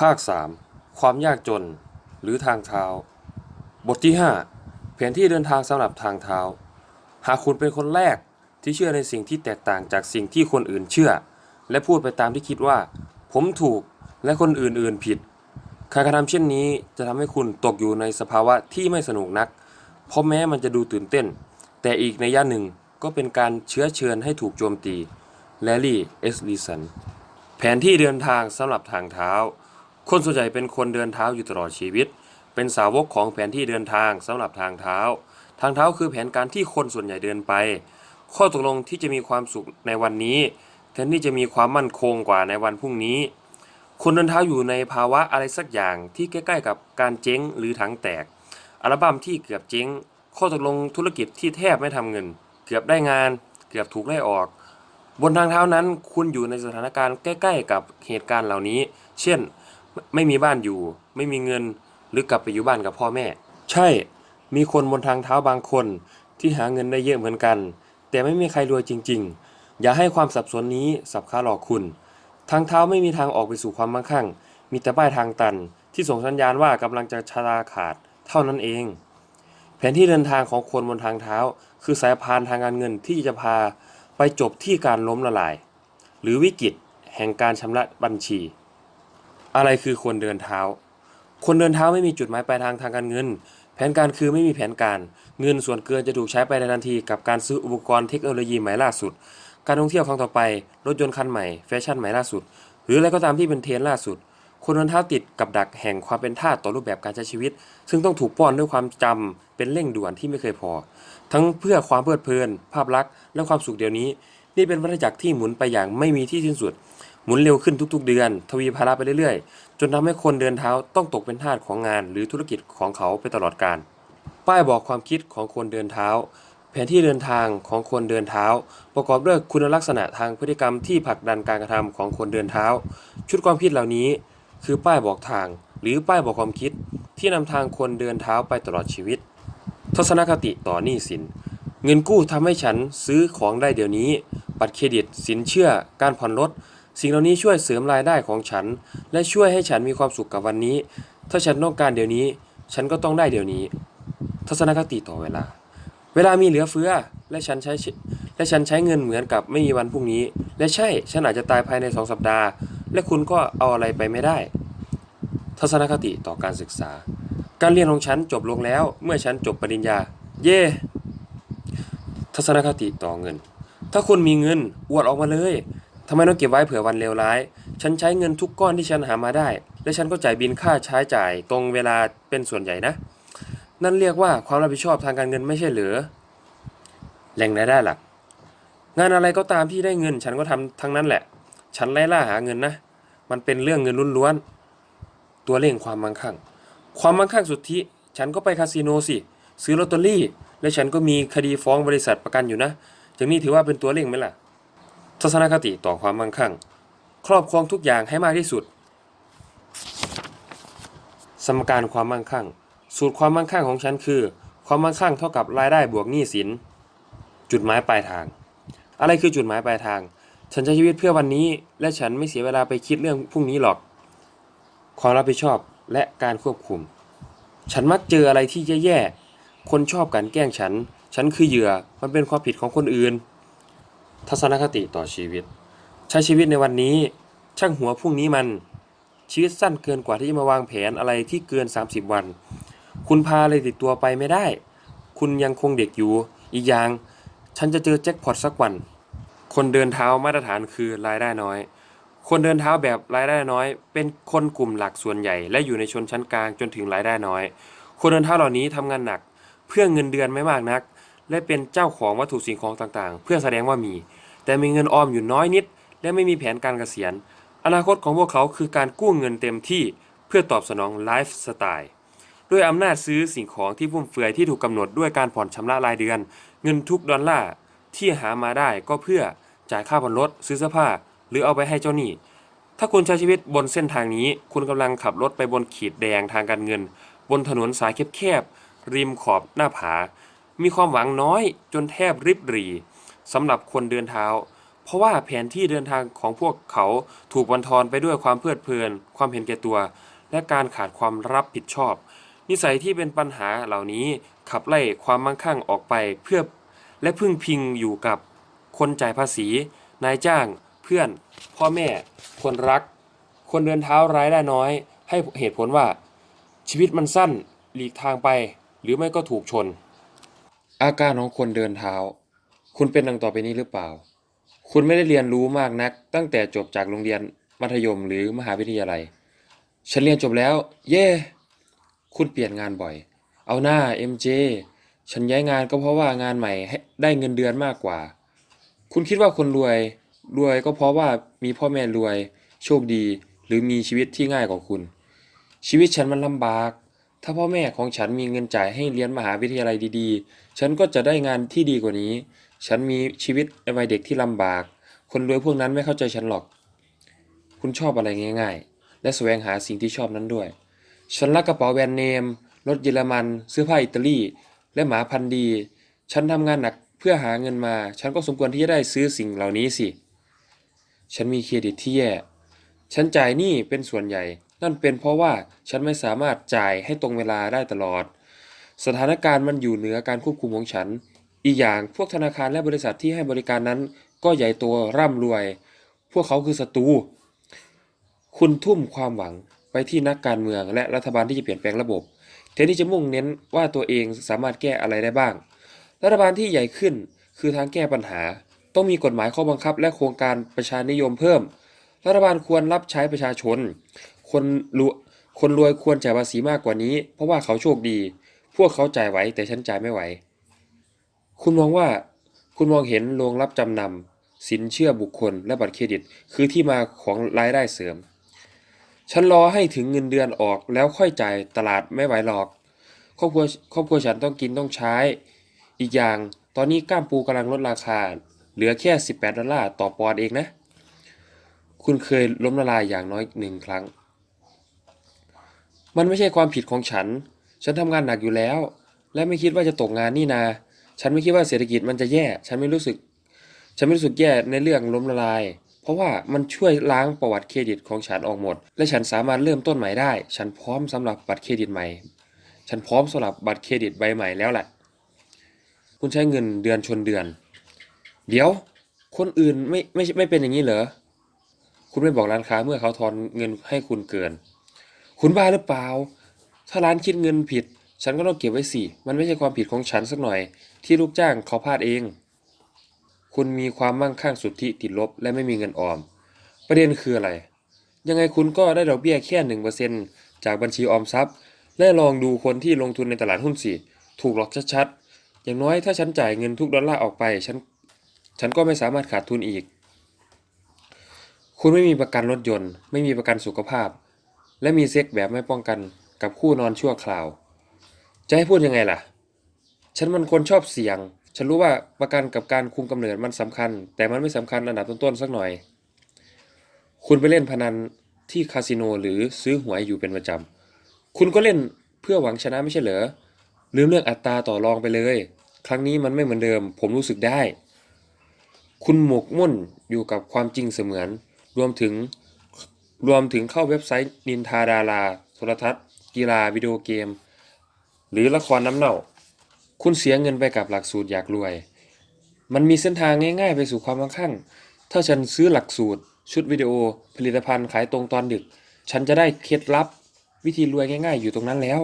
ภาค 3 ความยากจน หรือทางเท้า บทที่ 5 แผนที่เดินทางสำหรับทางเท้า หากคุณเป็นคนแรกที่เชื่อในสิ่งที่แตกต่างจากสิ่งที่คนอื่นเชื่อ และพูดไปตามที่คิดว่า ผมถูกและคนอื่นๆผิด การกระทำเช่นนี้จะทำให้คุณตกอยู่ในสภาวะที่ไม่สนุกนัก เพราะแม้มันจะดูตื่นเต้น แต่อีกในย่าหนึ่งก็เป็นการเชื้อเชิญให้ถูกโจมตีแลลี่ เอสลีสัน แผนที่เดินทางสำหรับทางเท้า คนส่วนใหญ่เป็นคนเดินเท้าอยู่ตลอดชีวิต เป็นสาวกของแผนที่เดินทางสำหรับทางเท้า ทางเท้าคือแผนการที่คนส่วนใหญ่เดินไป ข้อตกลงที่จะมีความสุขในวันนี้แทนที่จะมีความมั่นคงกว่าในวันพรุ่งนี้ คนเดินเท้าอยู่ในภาวะอะไรสักอย่างที่ใกล้ๆ กับการเจ๊งหรือถังแตก อัลบั้มที่เกือบเจ๊ง ข้อตกลงธุรกิจที่แทบไม่ทำเงิน เกือบได้งาน เกือบถูกไล่ออก บนทางเท้านั้นคุณอยู่ในสถานการณ์ใกล้ ๆ กับเหตุการณ์เหล่านี้ เช่น ไม่มีบ้านอยู่ ไม่มีเงินหรือกลับไปอยู่บ้านกับพ่อแม่ ใช่ มีคนบนทางเท้าบางคนที่หาเงินได้เยอะเหมือนกัน แต่ไม่มีใครรวยจริง ๆ อย่าให้ความสับสนนี้สับขาหลอกคุณ ทางเท้าไม่มีทางออกไปสู่ความมั่งคั่ง มีแต่ป้ายทางตัน ที่ส่งสัญญาณว่ากำลังจะชะลาขาดเท่านั้นเอง แผนที่เดินทางของคนบนทางเท้า คือสายพานทางการเงินที่จะพาไปจบที่การล้มละลาย หรือวิกฤตแห่งการชำระบัญชี อะไรคือคนเดินเท้า คนเดินเท้าไม่มีจุดหมายปลายทางทางการเงิน แผนการคือไม่มีแผนการ เงินส่วนเกินจะถูกใช้ไปในทันทีกับการซื้ออุปกรณ์เทคโนโลยีใหม่ล่าสุด การท่องเที่ยวครั้งต่อไป รถยนต์คันใหม่แฟชั่นใหม่ล่าสุด หรืออะไรก็ตามที่เป็นเทรนด์ล่าสุด คนเดินเท้าติดกับดักแห่งความเป็นท่าต่อรูปแบบการใช้ชีวิต ซึ่งต้องถูกป้อนด้วยความจำเป็นเร่งด่วนที่ไม่เคยพอ ทั้งเพื่อความเพลิดเพลิน ภาพลักษณ์และความสุขเดี๋ยวนี้ นี่เป็นวัฏจักรที่หมุนไปอย่างไม่มีที่สิ้นสุด หมุนเร็วขึ้นทุกๆ เดือน ทวีภาระไปเรื่อยๆ จนทำให้คนเดินเท้าต้องตกเป็นทาสของงานหรือธุรกิจของเขาไปตลอดกาลป้ายบอกความคิดของคนเดินเท้า แผนที่เดินทางของคนเดินเท้า ประกอบด้วยคุณลักษณะทางพฤติกรรมที่ผลักดันการกระทำของคนเดินเท้า ชุดความคิดเหล่านี้ คือป้ายบอกทาง หรือป้ายบอกความคิด ที่นำทางคนเดินเท้าไปตลอดชีวิต ทัศนคติต่อหนี้สินเงินกู้ทำให้ฉันซื้อของได้เดี๋ยวนี้ บัตรเครดิต สินเชื่อ การผ่อนรถ สิ่งเหล่านี้ช่วยเสริมรายได้ของฉัน และช่วยให้ฉันมีความสุขกับวันนี้ ถ้าฉันต้องการเดี๋ยวนี้ ฉันก็ต้องได้เดี๋ยวนี้ ทัศนคติต่อเวลา เวลามีเหลือเฟือ และฉันใช้และฉันใช้เงินเหมือนกับไม่มีวันพรุ่งนี้ และใช่ ฉันอาจจะตายภายในสองสัปดาห์ และคุณก็เอาอะไรไปไม่ได้ ทัศนคติต่อการศึกษา การเรียนของฉันจบลงแล้ว เมื่อฉันจบปริญญา เย่ทัศนคติต่อเงิน ถ้าคุณมีเงินอวดออกมาเลย ทำไมต้องเก็บไว้เผื่อวันเลวร้าย ฉันใช้เงินทุกก้อนที่ฉันหามาได้ และฉันก็จ่ายบินค่าใช้จ่ายตรงเวลาเป็นส่วนใหญ่นะ นั่นเรียกว่าความรับผิดชอบทางการเงินไม่ใช่หรือ แหล่งรายได้หลัก งานอะไรก็ตามที่ได้เงิน ฉันก็ทำทั้งนั้นแหละ ฉันไล่ล่าหาเงินนะ มันเป็นเรื่องเงินล้วนๆ ตัวเร่งความมั่งคั่ง ความมั่งคั่งสุทธิ ฉันก็ไปคาสิโนสิ ซื้อลอตเตอรี่ และฉันก็มีคดีฟ้องบริษัทประกันอยู่นะอย่างนี้ถือว่าเป็นตัวเร่งไหมล่ะ ทัศนคติต่อความมั่งคั่ง ครอบครองทุกอย่างให้มากที่สุด สมการความมั่งคั่ง สูตรความมั่งคั่งของฉันคือ ความมั่งคั่งเท่ากับรายได้บวกหนี้สิน จุดหมายปลายทาง อะไรคือจุดหมายปลายทาง ฉันใช้ชีวิตเพื่อวันนี้ และฉันไม่เสียเวลาไปคิดเรื่องพรุ่งนี้หรอก ความรับผิดชอบและการควบคุม ฉันมักเจออะไรที่แย่ๆคนชอบกันแกล้งฉัน ฉันคือเหยื่อ มันเป็นความผิดของคนอื่น ทัศนคติต่อชีวิต ใช้ชีวิตในวันนี้ช่างหัวพรุ่งนี้มันชีวิตสั้นเกินกว่าที่จะมาวางแผนอะไรที่เกิน 30 วัน คุณพาอะไรติดตัวไปไม่ได้ คุณยังคงเด็กอยู่ อีกอย่าง ฉันจะเจอแจ็คพอตสักวัน คนเดินเท้ามาตรฐานคือรายได้น้อย คนเดินเท้าแบบรายได้น้อย เป็นคนกลุ่มหลักส่วนใหญ่ และอยู่ในชนชั้นกลางจนถึงรายได้น้อย คนเดินเท้าเหล่านี้ทำงานหนัก เพื่อเงินเดือนไม่มากนัก และเป็นเจ้าของวัตถุสิ่งของต่างๆ เพื่อแสดงว่ามี แต่มีเงินออมอยู่น้อยนิด และไม่มีแผนการเกษียณ อนาคตของพวกเขาคือการกู้เงินเต็มที่เพื่อตอบสนองไลฟ์สไตล์ด้วยอำนาจซื้อสิ่งของที่ฟุ่มเฟือยที่ถูกกำหนดด้วยการผ่อนชำระรายเดือน เงินทุกดอลลาร์ที่หามาได้ก็เพื่อจ่ายค่าผ่อนรถซื้อเสื้อผ้า หรือเอาไปให้เจ้าหนี้ ถ้าคุณใช้ชีวิตบนเส้นทางนี้ คุณกำลังขับรถไปบนขีดแดงทางการเงิน บนถนนสายแคบๆริมขอบหน้าผา มีความหวังน้อยจนแทบริบหรี่ สำหรับคนเดินเท้า เพราะว่าแผนที่เดินทางของพวกเขาถูกบันทอนไปด้วยความเพลิดเพลิน ความเห็นแก่ตัว และการขาดความรับผิดชอบ นิสัยที่เป็นปัญหาเหล่านี้ขับไล่ความมั่งคั่งออกไปเพื่อและพึ่งพิงอยู่กับคนจ่ายภาษี นายจ้าง เพื่อน พ่อแม่ คนรัก คนเดินเท้ารายได้น้อย ให้เหตุผลว่า ชีวิตมันสั้นหลีกทางไป หรือไม่ก็ถูกชน อาการของคนเดินเท้า คุณเป็นดังต่อไปนี้หรือเปล่า คุณไม่ได้เรียนรู้มากนัก ตั้งแต่จบจากโรงเรียนมัธยมหรือมหาวิทยาลัย ฉันเรียนจบแล้ว เย่คุณเปลี่ยนงานบ่อย เอาหน้า MJ ฉันย้ายงานก็เพราะว่างานใหม่ให้ได้เงินเดือนมากกว่า คุณคิดว่าคนรวย รวยก็เพราะว่ามีพ่อแม่รวย โชคดี หรือมีชีวิตที่ง่ายกว่าคุณ ชีวิตฉันมันลำบาก ถ้าพ่อแม่ของฉันมีเงินจ่ายให้เรียนมหาวิทยาลัยดีๆ ฉันก็จะได้งานที่ดีกว่านี้ ฉันมีชีวิตในวัยเด็กที่ลำบาก คนรวยพวกนั้นไม่เข้าใจฉันหรอก คุณชอบอะไรง่าย ๆ และแสวงหาสิ่งที่ชอบนั้นด้วย ฉันรักกระเป๋าแบรนด์เนม รถเยอรมัน เสื้อผ้าอิตาลี และหมาพันธุ์ดี ฉันทำงานหนักเพื่อหาเงินมา ฉันก็สมควรที่จะได้ซื้อสิ่งเหล่านี้สิ ฉันมีเครดิตที่แย่ ฉันจ่ายหนี้เป็นส่วนใหญ่ นั่นเป็นเพราะว่าฉันไม่สามารถจ่ายให้ตรงเวลาได้ตลอด สถานการณ์มันอยู่เหนือการควบคุมของฉัน อีกอย่างพวกธนาคารและบริษัทที่ให้บริการนั้น ก็ใหญ่โตร่ำรวย พวกเขาคือศัตรู คุณทุ่มความหวังไปที่นักการเมืองและรัฐบาลที่จะเปลี่ยนแปลงระบบแทนที่จะมุ่งเน้นว่าตัวเองสามารถแก้อะไรได้บ้าง รัฐบาลที่ใหญ่ขึ้นคือทางแก้ปัญหา ต้องมีกฎหมายข้อบังคับ และโครงการประชานิยมเพิ่ม รัฐบาลควรรับใช้ประชาชน คนรวยคนรวยควรจ่ายภาษีมากกว่านี้ เพราะว่าเขาโชคดี พวกเขาจ่ายไหวแต่ฉันจ่ายไม่ไหว คุณมองว่าคุณมองเห็นโรงรับจำนำสินเชื่อบุคคล และบัตรเครดิต คือที่มาของรายได้เสริม ฉันรอให้ถึงเงินเดือนออกแล้วค่อยจ่ายตลาดไม่ไหวหรอกครอบครัวครอบครัวฉันต้องกินต้องใช้ อีกอย่างตอนนี้ก้ามปูกำลังลดราคา เหลือแค่ 18 ดอลลาร์ต่อปอนด์เองนะ คุณเคยล้มละลายอย่างน้อยหนึ่งครั้ง มันไม่ใช่ความผิดของฉัน ฉันทำงานหนักอยู่แล้ว และไม่คิดว่าจะตกงานนี่นา ฉันไม่คิดว่าเศรษฐกิจมันจะแย่ ฉันไม่รู้สึก ฉันไม่รู้สึกแย่ในเรื่องล้มละลาย เพราะว่ามันช่วยล้างประวัติเครดิตของฉันออกหมด และฉันสามารถเริ่มต้นใหม่ได้ ฉันพร้อมสำหรับบัตรเครดิตใหม่ ฉันพร้อมสำหรับบัตรเครดิตใบใหม่แล้วแหละ คุณใช้เงินเดือนชนเดือน เดี๋ยว คนอื่นไม่ไม่ไม่เป็นอย่างนี้เหรอ คุณไม่บอกร้านค้าเมื่อเขาทอนเงินให้คุณเกิน คุณบ้าหรือเปล่า ถ้าร้านคิดเงินผิด ฉันก็ต้องเก็บไว้สิ มันไม่ใช่ความผิดของฉันสักหน่อย ที่ลูกจ้างเขาพลาดเอง คุณมีความมั่งคั่งสุทธิติดลบ และไม่มีเงินออม ประเด็นคืออะไร ยังไงคุณก็ได้ดอกเบี้ยแค่หนึ่งเปอร์เซ็นจากบัญชีออมทรัพย์ และลองดูคนที่ลงทุนในตลาดหุ้นสิถูกหลอกชัดๆ อย่างน้อยถ้าฉันจ่ายเงินทุกดอลลาร์ออกไปฉันฉันก็ไม่สามารถขาดทุนอีก คุณไม่มีประกันรถยนต์ ไม่มีประกันสุขภาพ และมีเซ็กแบบไม่ป้องกันกับคู่นอนชั่วคราว จะให้พูดยังไงล่ะ ฉันมันคนชอบเสี่ยง ฉันรู้ว่าประกันกับการคุมกำเนิดมันสำคัญ แต่มันไม่สำคัญอันดับต้นๆสักหน่อย คุณไปเล่นพนันที่คาสิโนหรือซื้อหวยอยู่เป็นประจำ คุณก็เล่นเพื่อหวังชนะไม่ใช่เหรอลืมเรื่องอัตราต่อรองไปเลย ครั้งนี้มันไม่เหมือนเดิม ผมรู้สึกได้ คุณหมกมุ่นอยู่กับความจริงเสมือน รวมถึงรวมถึงเข้าเว็บไซต์นินทาดาราโทรทัศน์ กีฬาวิดีโอเกม หรือละครน้ำเน่า คุณเสียเงินไปกับหลักสูตรอยากรวย มันมีเส้นทางง่ายๆ ไปสู่ความมั่งคั่ง ถ้าฉันซื้อหลักสูตร ชุดวิดีโอ ผลิตภัณฑ์ขายตรงตอนดึก ฉันจะได้เคล็ดลับ วิธีรวยง่ายๆ อยู่ตรงนั้นแล้ว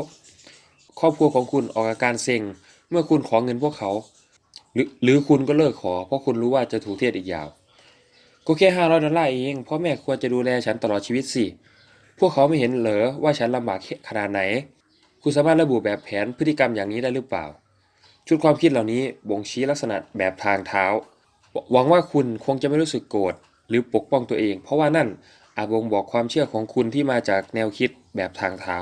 ครอบครัวของคุณออกอาการเซ็งเมื่อคุณขอเงินพวกเขา หรือหรือคุณก็เลิกขอ เพราะคุณรู้ว่าจะถูกเทศอีกยาว ก็แค่ห้าร้อยดอลลาร์เองพ่อแม่ควรจะดูแลฉันตลอดชีวิตสิพวกเขาไม่เห็นเหรอว่าฉันลำบากขนาดไหน คุณสามารถระบุแบบแผนพฤติกรรมอย่างนี้ได้หรือเปล่า ชุดความคิดเหล่านี้บ่งชี้ลักษณะแบบทางเท้า หวังว่าคุณคงจะไม่รู้สึกโกรธหรือปกป้องตัวเอง เพราะว่านั่นอาจบ่งบอกความเชื่อของคุณที่มาจากแนวคิดแบบทางเท้า